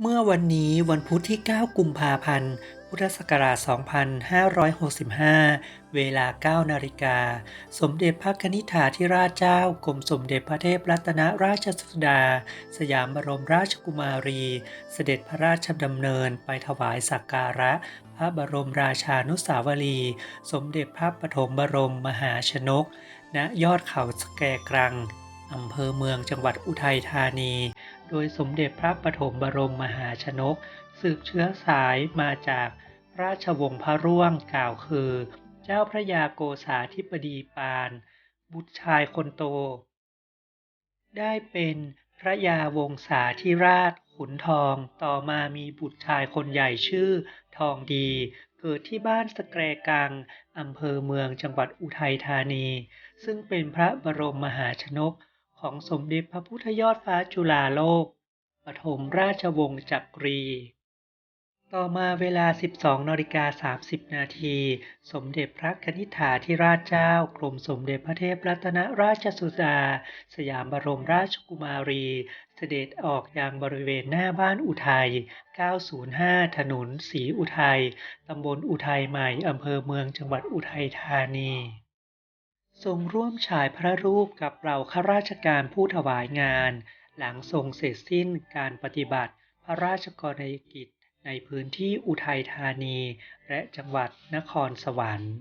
เมื่อวันนี้วันพุธที่ 9 กุมภาพันธ์ พุทธศักราช 2565 เวลา 9 นาฬิกา สมเด็จพระนิธิถาธิราชเจ้ากรมสมเด็จพระเทพรัตนราชสุดา สยามบรมราชกุมารี เสด็จพระราชดำเนินไปถวายสักการะ พระบรมราชานุสาวรี สมเด็จพระปฐมบรมมหาชนก ณ ยอดเขาสแกกรัง อำเภอเมืองจังหวัดอุทัยธานี โดยสมเด็จพระปฐมบรมมหาชนก สืบเชื้อสายมาจากราชวงศ์พระร่วงกล่าวคือ เจ้าพระยาโกษาธิบดีปาน บุตรชายคนโต ได้เป็นพระยาวงศาธิราชขุนทองต่อมามีบุตรชายคนใหญ่ชื่อ ทองดี เกิดที่บ้านสแกรกังอำเภอเมืองจังหวัดอุทัยธานี ซึ่งเป็นพระบรมมหาชนก ของสมเด็จพระพุทธยอดฟ้าจุฬาโลก ปฐมราชวงศ์จักรี ต่อมาเวลา 12นาฬิกา30 นาที สมเด็จพระนิธิถาธิราชเจ้ากรมสมเด็จพระเทพรัตนราชสุดา สยามบรมราชกุมารี เสด็จออกยังบริเวณหน้าบ้านอุทัย 905 ถนนศรีอุทัย ตำบลอุทัยใหม่ อำเภอเมืองจังหวัดอุทัยธานี ทรงร่วมฉายพระรูปกับเหล่าข้าราชการผู้ถวายงาน หลังทรงเสร็จสิ้นการปฏิบัติพระราชกรณียกิจในพื้นที่อุทัยธานี และจังหวัดนครสวรรค์